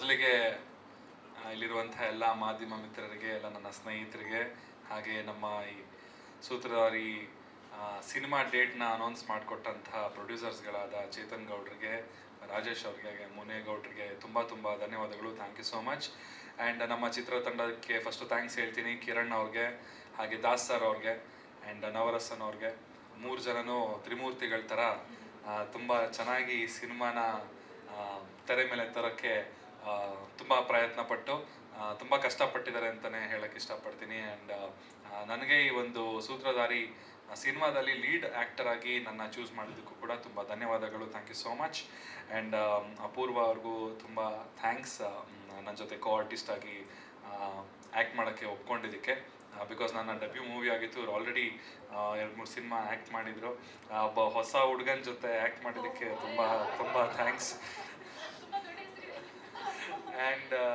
ಮೊದಲಿಗೆ ಇಲ್ಲಿರುವಂಥ ಎಲ್ಲ ಮಾಧ್ಯಮ ಮಿತ್ರರಿಗೆ, ಎಲ್ಲ ನನ್ನ ಸ್ನೇಹಿತರಿಗೆ, ಹಾಗೆ ನಮ್ಮ ಈ ಸೂತ್ರಧಾರಿ ಸಿನಿಮಾ ಡೇಟ್ನ ಅನೌನ್ಸ್ ಮಾಡಿಕೊಟ್ಟಂತಹ ಪ್ರೊಡ್ಯೂಸರ್ಸ್ಗಳಾದ ಚೇತನ್ ಗೌಡ್ರಿಗೆ, ರಾಜೇಶ್ ಅವ್ರಿಗೆ ಮುನೇಗೌಡ್ರಿಗೆ ತುಂಬ ತುಂಬ ಧನ್ಯವಾದಗಳು. Thank you so much and ನಮ್ಮ ಚಿತ್ರತಂಡಕ್ಕೆ ಫಸ್ಟು ಥ್ಯಾಂಕ್ಸ್ ಹೇಳ್ತೀನಿ ಕಿರಣ್ ಅವ್ರಿಗೆ, ಹಾಗೆ ದಾಸ್ ಸರ್ ಅವ್ರಿಗೆ ಆ್ಯಂಡ್ ನವರಸನ್ ಅವ್ರಿಗೆ. ಮೂರು ಜನನೂ ತ್ರಿಮೂರ್ತಿಗಳ ಥರ ತುಂಬ ಚೆನ್ನಾಗಿ ಸಿನಿಮಾನ ತೆರೆ ಮೇಲೆ ತರೋಕ್ಕೆ ತುಂಬ ಪ್ರಯತ್ನ ಪಟ್ಟು ಆ, ತುಂಬ ಕಷ್ಟಪಟ್ಟಿದ್ದಾರೆ ಅಂತಲೇ ಹೇಳಕ್ಕೆ ಇಷ್ಟಪಡ್ತೀನಿ. ಆ್ಯಂಡ್ ನನಗೆ ಈ ಒಂದು ಸೂತ್ರಧಾರಿ ಸಿನಿಮಾದಲ್ಲಿ ಲೀಡ್ ಆ್ಯಕ್ಟರ್ ಆಗಿ ನನ್ನ ಚೂಸ್ ಮಾಡಿದ್ದಕ್ಕೂ ಕೂಡ ತುಂಬ ಧನ್ಯವಾದಗಳು. Thank you so much and Apoorva ಅವ್ರಿಗೂ ತುಂಬ ಥ್ಯಾಂಕ್ಸ್ ನನ್ನ ಜೊತೆ ಕೋ ಆರ್ಟಿಸ್ಟ್ ಆಗಿ ಆ್ಯಕ್ಟ್ ಮಾಡೋಕ್ಕೆ ಒಪ್ಕೊಂಡಿದ್ದಕ್ಕೆ. ಬಿಕಾಸ್ ನನ್ನ ಡೆಬ್ಯೂ ಮೂವಿ ಆಗಿತ್ತು. ಇವ್ರು ಆಲ್ರೆಡಿ ಎರಡು ಮೂರು ಸಿನಿಮಾ ಆ್ಯಕ್ಟ್ ಮಾಡಿದರು. ಒಬ್ಬ ಹೊಸ ಹುಡುಗನ ಜೊತೆ ಆ್ಯಕ್ಟ್ ಮಾಡಿದ್ದಕ್ಕೆ ತುಂಬ ತುಂಬ ಥ್ಯಾಂಕ್ಸ್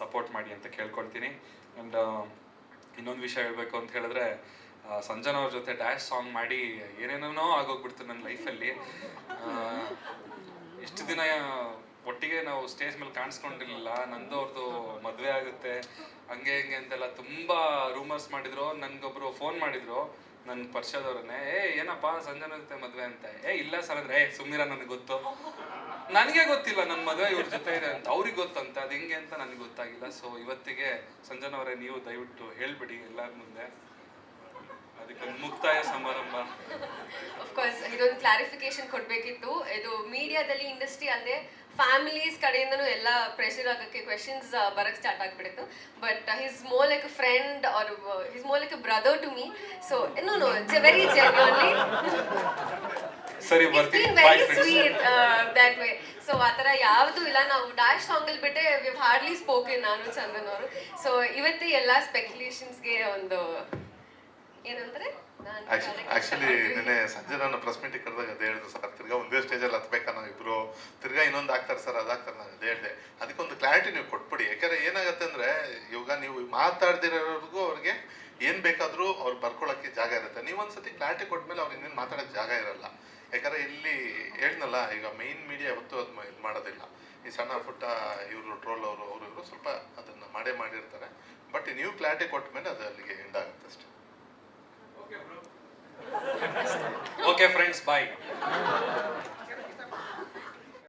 ಸಪೋರ್ಟ್ ಮಾಡಿ ಅಂತ ಕೇಳ್ಕೊಳ್ತೀನಿ. ಆ್ಯಂಡ್ ಇನ್ನೊಂದು ವಿಷಯ ಹೇಳಬೇಕು ಅಂತ ಹೇಳಿದ್ರೆ ಸಂಜನ ಅವ್ರ ಜೊತೆ ಡ್ಯಾಶ್ ಸಾಂಗ್ ಮಾಡಿ ಏನೇನೋ ಆಗೋಗ್ಬಿಡ್ತು ನನ್ನ ಲೈಫಲ್ಲಿ. ಇಷ್ಟು ದಿನ ಒಟ್ಟಿಗೆ ನಾವು ಸ್ಟೇಜ್ ಮೇಲೆ ಕಾಣಿಸ್ಕೊಂಡಿರ್ಲಿಲ್ಲ. ನಂದು ಅವ್ರದ್ದು ಮದುವೆ ಆಗುತ್ತೆ. ಹಂಗೆ ಹಿಂಗೆ ಅಂತೆಲ್ಲ ತುಂಬ ರೂಮರ್ಸ್ ಮಾಡಿದ್ರು. ನನಗೊಬ್ಬರು ಫೋನ್ ಮಾಡಿದ್ರು. ನನ್ನ ಪರಿಚಯದವ್ರನ್ನೇ ಏ, ಏನಪ್ಪ ಸಂಜನ ಜೊತೆ ಮದುವೆ ಅಂತ? ಏ, ಇಲ್ಲ ಸರ್ ಅಂದ್ರೆ, ಏ, ಸುಮ್ನಿರ, ನನಗೆ ಗೊತ್ತು. ನನಗೆ ಗೊತ್ತಿಲ್ಲ ನನ್ನ ಮದುವೆ ಇವ್ರ ಜೊತೆ ಇದೆ ಅಂತ. ಅವ್ರಿಗೆ ಗೊತ್ತಂತೆ, ಅದು ಹೆಂಗೆ ಅಂತ ನನಗೆ ಗೊತ್ತಾಗಿಲ್ಲ. ಸೊ ಇವತ್ತಿಗೆ ಸಂಜನವರೇ, ನೀವು ದಯವಿಟ್ಟು ಹೇಳ್ಬಿಡಿ ಎಲ್ಲರ ಮುಂದೆ. ಕ್ಲಾರಿಫಿಕೇಶನ್ ಕೊಡಬೇಕಿತ್ತು. ಇದು ಮೀಡಿಯಾದಲ್ಲಿ ಇಂಡಸ್ಟ್ರಿ ಅಲ್ಲದೆ ಫ್ಯಾಮಿಲೀಸ್ ಕಡೆಯಿಂದನು ಎಲ್ಲ ಪ್ರೆಷರ್ ಆಗೋಕ್ಕೆ ಕ್ವೆಶನ್ಸ್ ಬರಕ್ಕೆ ಸ್ಟಾರ್ಟ್ ಆಗಿಬಿಟ್ಟಿತ್ತು but his more like a friend or his more like a brother to me so no no very genuinely ಸರಿ ಬರ್ತೀನಿ by uh, that way. So ಆ ಥರ ಯಾವುದು ಇಲ್ಲ. ನಾವು ಡ್ಯಾಶ್ ಸಾಂಗಲ್ಲಿ ಬಿಟ್ಟೆ ವಿ ಹಾರ್ಡ್ಲಿ ಸ್ಪೋಕನ್ ನಾನು ಚಂದನ್ ಅವರು. ಸೊ ಇವತ್ತೇ ಎಲ್ಲ ಸ್ಪೆಕ್ಯುಲೇಷನ್ಸ್ಗೆ ಒಂದು ಆಕ್ಚುಲಿ ನಿನ್ನೆ ಸಂಜೆ ನಾನು ಪ್ರೆಸ್ ಮೀಟಿಂಗ್ ಕರೆದಾಗ ಅದೇ ಹೇಳಿದ್ರು ಸರ್ ತಿರ್ಗಾ ಒಂದೇ ಸ್ಟೇಜಲ್ಲಿ ಹತ್ಬೇಕಾ ನಾವು ಇಬ್ರು ತಿರ್ಗಾ ಇನ್ನೊಂದು ಆಗ್ತಾರೆ ಸರ್ ಅದಾಗ್ತಾರೆ ನಾನು ಅದೇ ಹೇಳಿದೆ. ಅದಕ್ಕೊಂದು ಕ್ಲಾರಿಟಿ ನೀವು ಕೊಟ್ಬಿಡಿ. ಯಾಕಂದ್ರೆ ಏನಾಗುತ್ತೆ ಅಂದ್ರೆ ಇವಾಗ ನೀವು ಮಾತಾಡ್ದಿರೋರ್ಗೂ ಅವ್ರಿಗೆ ಏನ್ ಬೇಕಾದ್ರೂ ಅವ್ರು ಬರ್ಕೊಳಕ್ಕೆ ಜಾಗ ಇರುತ್ತೆ. ನೀವು ಒಂದ್ಸತಿ ಕ್ಲಾರಿಟಿ ಕೊಟ್ಮೇಲೆ ಅವ್ರು ಇನ್ನೇನು ಮಾತಾಡೋಕೆ ಜಾಗ ಇರಲ್ಲ. ಯಾಕಂದ್ರೆ ಇಲ್ಲಿ ಹೇಳ್ನಲ್ಲ ಈಗ ಮೈನ್ ಮೀಡಿಯಾ ಯಾವತ್ತೂ ಅದು ಇದು ಮಾಡೋದಿಲ್ಲ. ಈ ಸಣ್ಣ ಪುಟ್ಟ ಇವರು ಟ್ರೋಲ್ ಅವರು ಅವರು ಇವರು ಸ್ವಲ್ಪ ಅದನ್ನ ಮಾಡೇ ಮಾಡಿರ್ತಾರೆ. ಬಟ್ ನೀವು ಕ್ಲಾರಿಟಿ ಕೊಟ್ಟ ಮೇಲೆ ಅದು ಅಲ್ಲಿಗೆ ಎಂಡ್ ಆಗುತ್ತೆ ಅಷ್ಟೇ. race bike.